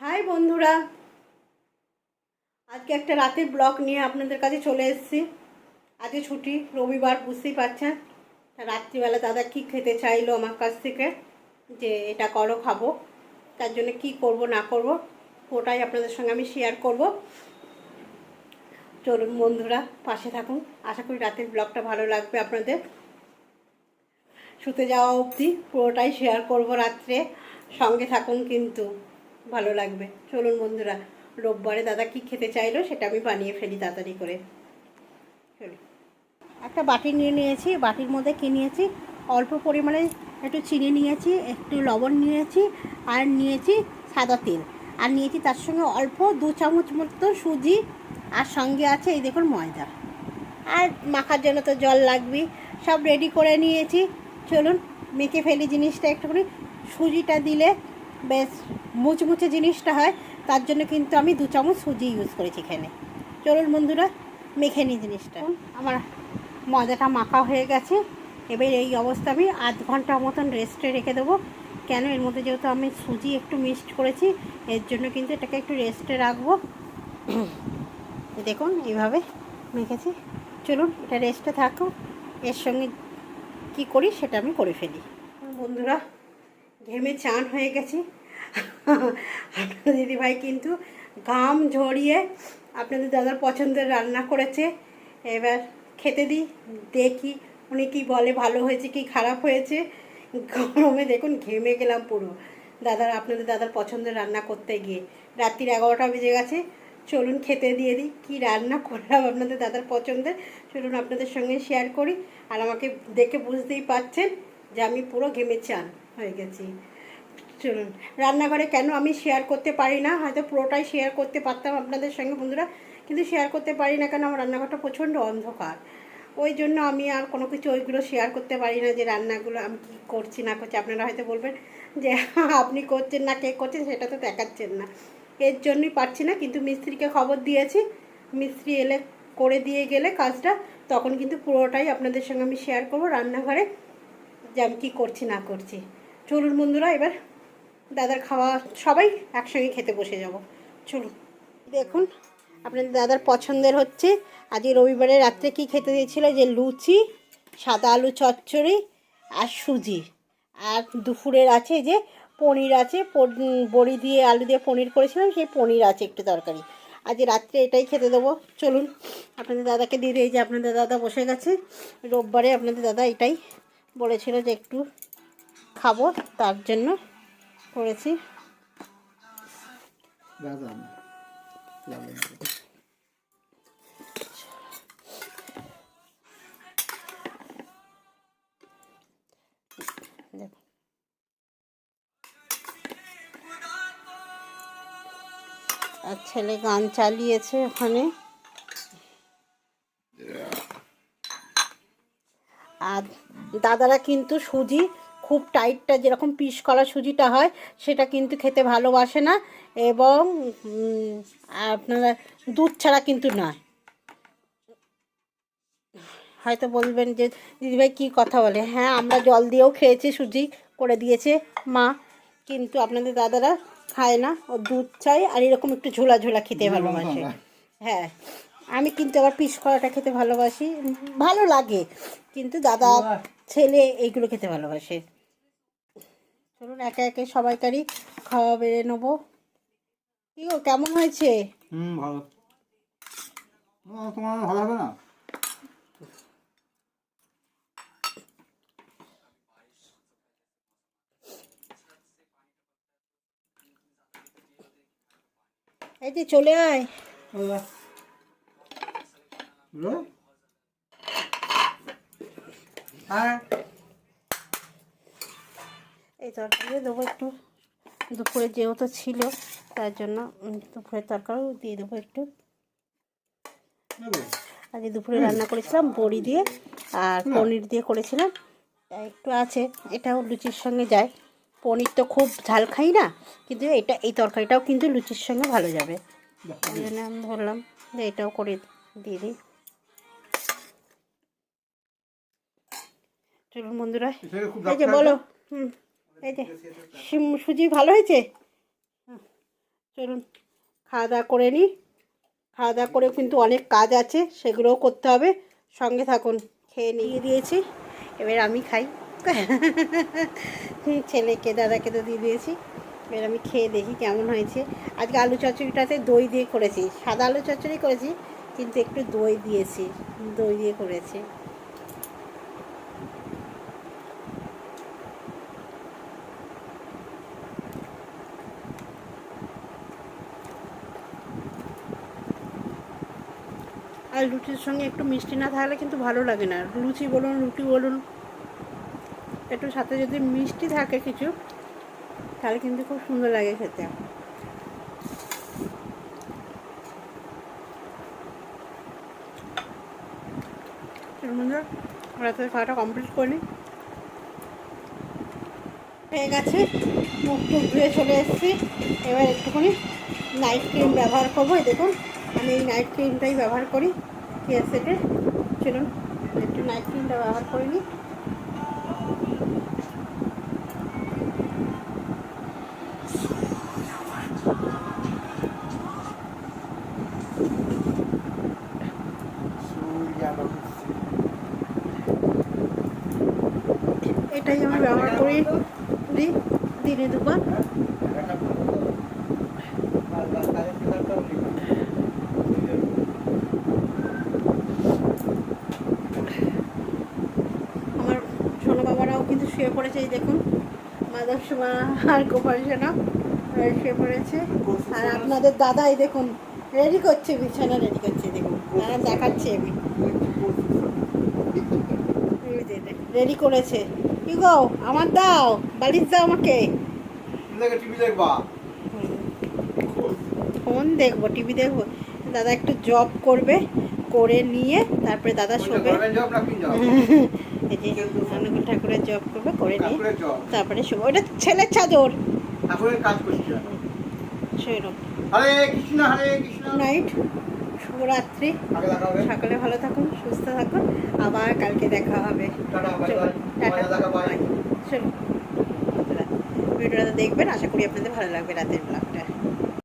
High বন্ধুরা। আজকে একটা রাতের ব্লগ নিয়ে আপনাদের কাছে চলে এসেছি। আজকে ছুটি, রবিবার, বুঝতেই পারছেন। রাত্রিবেলা দাদা কি খেতে চাইলো আমার কাছ থেকে, যে এটা করো, খাব। তার জন্য কি করব, না করব, ওটাই আপনাদের সঙ্গে আমি শেয়ার করব। চলুন বন্ধুরা, পাশে থাকুন। আশা করি রাতের ব্লগটা ভালো লাগবে আপনাদের। শুতে যাওয়া অবধি পুরোটাই শেয়ার করব রাত্রে। সঙ্গে থাকুন কিন্তু। ভালো লাগবে। চলুন বন্ধুরা, রোববারে দাদা কি খেতে চাইলো সেটা আমি বানিয়ে ফেলি তাড়াতাড়ি করে। চলুন। একটা বাটি নিয়ে নিয়েছি, বাটির মধ্যে কি নিয়েছি? অল্প পরিমাণে একটু চিনি নিয়েছি, একটু লবণ নিয়েছি, আর নিয়েছি সাদা তেল। আর নিয়েছি তার সঙ্গে অল্প দু চামচ মতো সুজি, আর সঙ্গে আছে এই দেখুন ময়দা। আর মাখার জন্য তো জল লাগবেই। সব রেডি করে নিয়েছি। চলুন, মেখে ফেলি জিনিসটা একটুখানি। সুজিটা দিলে বেশ মুচমুচে জিনিসটা হয়, তার জন্য কিন্তু আমি দু চামচ সুজি ইউজ করেছি এখানে। চলুন বন্ধুরা, মেখে নিই জিনিসটা। আমার ময়দাটা মাখা হয়ে গেছে। এবার এই অবস্থা আমি আধ ঘণ্টা মতন রেস্টে রেখে দেবো। কেন? এর মধ্যে যেহেতু আমি সুজি একটু মিক্সড করেছি, এর জন্য কিন্তু এটাকে একটু রেস্টে রাখব। দেখুন এইভাবে মেখেছি। চলুন, এটা রেস্টে থাকুক। এর সঙ্গে কি করি সেটা আমি করে ফেলি। বন্ধুরা, ঘেমে চান হয়ে গেছি। আপনার দিদিভাই, কিন্তু ঘাম ঝরিয়ে আপনাদের দাদার পছন্দের রান্না করেছে। এবার খেতে দিই, দেখি উনি কি বলে, ভালো হয়েছে কি খারাপ হয়েছে। গরমে দেখুন ঘেমে গেলাম পুরো। দাদার, আপনাদের দাদার পছন্দের রান্না করতে গিয়ে। রাত্রির এগারোটা বেজে গেছে, চলুন খেতে দিয়ে দিই, কী রান্না করলাম আপনাদের দাদার পছন্দের, চলুন আপনাদের সঙ্গে শেয়ার করি। আর আমাকে দেখে বুঝতেই পাচ্ছেন যে আমি পুরো ঘেমে চান হয়ে গেছি। চলুন, রান্নাঘরে কেন আমি শেয়ার করতে পারি না? হয়তো পুরোটাই শেয়ার করতে পারতাম আপনাদের সঙ্গে বন্ধুরা, কিন্তু শেয়ার করতে পারি না কেন? আমার রান্নাঘরটা প্রচণ্ড অন্ধকার। ওই জন্য আমি আর কোনো কিছু ওইগুলো শেয়ার করতে পারি না যে রান্নাগুলো আমি কী করছি, না করছি। আপনারা হয়তো বলবেন যে, আপনি করছেন না, কে করছেন সেটা তো দেখাচ্ছেন না। এর জন্যই পারছি না, কিন্তু মিস্ত্রিকে খবর দিয়েছি। মিস্ত্রি এলে করে দিয়ে গেলে কাজটা, তখন কিন্তু পুরোটাই আপনাদের সঙ্গে আমি শেয়ার করব রান্নাঘরে যে আমি কী করছি, না করছি। চলুন বন্ধুরা, এবার দাদার খাওয়া সবাই একসঙ্গে খেতে বসে যাব। চলুন। দেখুন, আপনাদের দাদার পছন্দের হচ্ছে, আজকে রবিবারে রাত্রে কি খেতে দিয়েছিল? যে লুচি, সাদা আলু চচ্চড়ি আর সুজি। আর দুপুরের আছে যে পনির আছে বড়ি দিয়ে আলু দিয়ে পনির করেছিলাম, সেই পনির আছে একটু তরকারি। আজ রাত্রে এটাই খেতে দেবো। চলুন, আপনাদের দাদাকে দিয়ে দিই যে আপনাদের দাদা বসে গেছে। রোববারে আপনাদের দাদা এটাই বলেছিল যে একটু খাব তার জন্য। করেছি। আর ছেলে গান চালিয়েছে ওখানে। আর দাদারা কিন্তু সুজি খুব টাইটটা যেরকম পিস করা সুজিটা হয় সেটা কিন্তু খেতে ভালোবাসে না এবং আপনারা দুধ ছাড়া কিন্তু নয়। হয়তো বলবেন যে দিদিভাই কী কথা বলে? হ্যাঁ আমরা জল দিয়েও খেয়েছি সুজি করে দিয়েছে মা কিন্তু আপনাদের দাদারা খায় না। ও দুধ চাই আর এরকম একটু ঝোলা ঝোলা খেতে ভালোবাসে। হ্যাঁ। আমি কিন্তু আবার পিস করাটা খেতে ভালোবাসি ভালো লাগে কিন্তু দাদা ছেলে এইগুলো খেতে ভালোবাসে। চলুন একে একে সবাইকারই খাওয়া বেড়ে নেব। কি গো কেমন হয়েছে? হুম ভালো। তোমার ভালো হবে না? এই যে চলে আয়। হ্যাঁ। এই তরকারি দেবো একটু। দুপুরে যেহেতু ছিল তার জন্য দুপুরের তরকারিও দিয়ে দেবো একটু? আজকে দুপুরে রান্না করেছিলাম বড়ি দিয়ে আর পনির দিয়ে করেছিলাম। একটু আছে এটাও লুচির সঙ্গে যায়। পনির তো খুব ঝাল খাই না কিন্তু এটা এই তরকারিটাও কিন্তু লুচির সঙ্গে ভালো যাবে। ওই জন্য আমি ধরলাম যে এটাও করে দিয়ে দিই। চলুন বন্ধুরা এই যে বলো হুম। এই যে সুজি ভালো হয়েছে? চলুন, খাওয়া দাওয়া করে নিই। খাওয়া দাওয়া করেও কিন্তু অনেক কাজ আছে, সেগুলোও করতে হবে। সঙ্গে থাকুন, খেয়ে নিয়ে দিয়েছি। এবার আমি খাই। ছেলেকে, দাদাকে তো দিয়ে দিয়েছি। এবার আমি খেয়ে দেখি কেমন হয়েছে। আজকে আলু চচ্চড়িটাতে দই দিয়ে করেছি। সাদা আলু চচ্চড়ি করেছি, কিন্তু একটু দই দিয়েছি। দই দিয়ে করেছি। আর লুচির সঙ্গে একটু মিষ্টি না থাকলে কিন্তু ভালো লাগে না। লুচি বলুন রুটি বলুন একটু সাথে যদি মিষ্টি থাকে কিছু তাহলে কিন্তু খুব সুন্দর লাগে খেতে। বন্ধুরা, রাতের খাওয়াটা কমপ্লিট করে হয়ে গেছে মুখ টুক ধুয়ে চলে এসেছি। এবার একটুখানি নাইট ক্রিম ব্যবহার করব। দেখুন আমি এই নাইট ক্রিমটাই ব্যবহার করি। সেটে চলুন একটু নাইট ক্রিমটা ব্যবহার করে নিই। এটাই আমি ব্যবহার করি দিনে দুবার আমার সোনা বাবারাও কিন্তু শুয়ে পড়েছে এই দেখুন। মাধব সোমা আর গোপাল সোনা শুয়ে পড়েছে। আর আপনাদের দাদাই দেখুন রেডি করছে বিছানা রেডি করছে দেখুন। তারা দেখাচ্ছে আমি রেডি করেছে। কি গো আমার দাও বাড়ির দাও আমাকে। ফোন দেখব টিভি দেখব। দাদা একটু জব করবে করে নিয়ে তারপরে দাদা শোবে। এই যে অনুকূল ঠাকুরের জব করবে করে নিয়ে তারপরে শোবে। ওটা ছেলের চাদর। সেরকম। নাইট শুভরাত্রি। সকালে ভালো থাকুন সুস্থ থাকুন। আবার কালকে দেখা হবে। ভিডিওটা দেখবেন। আশা করি আপনাদের ভালো লাগবে রাতের ব্লগটা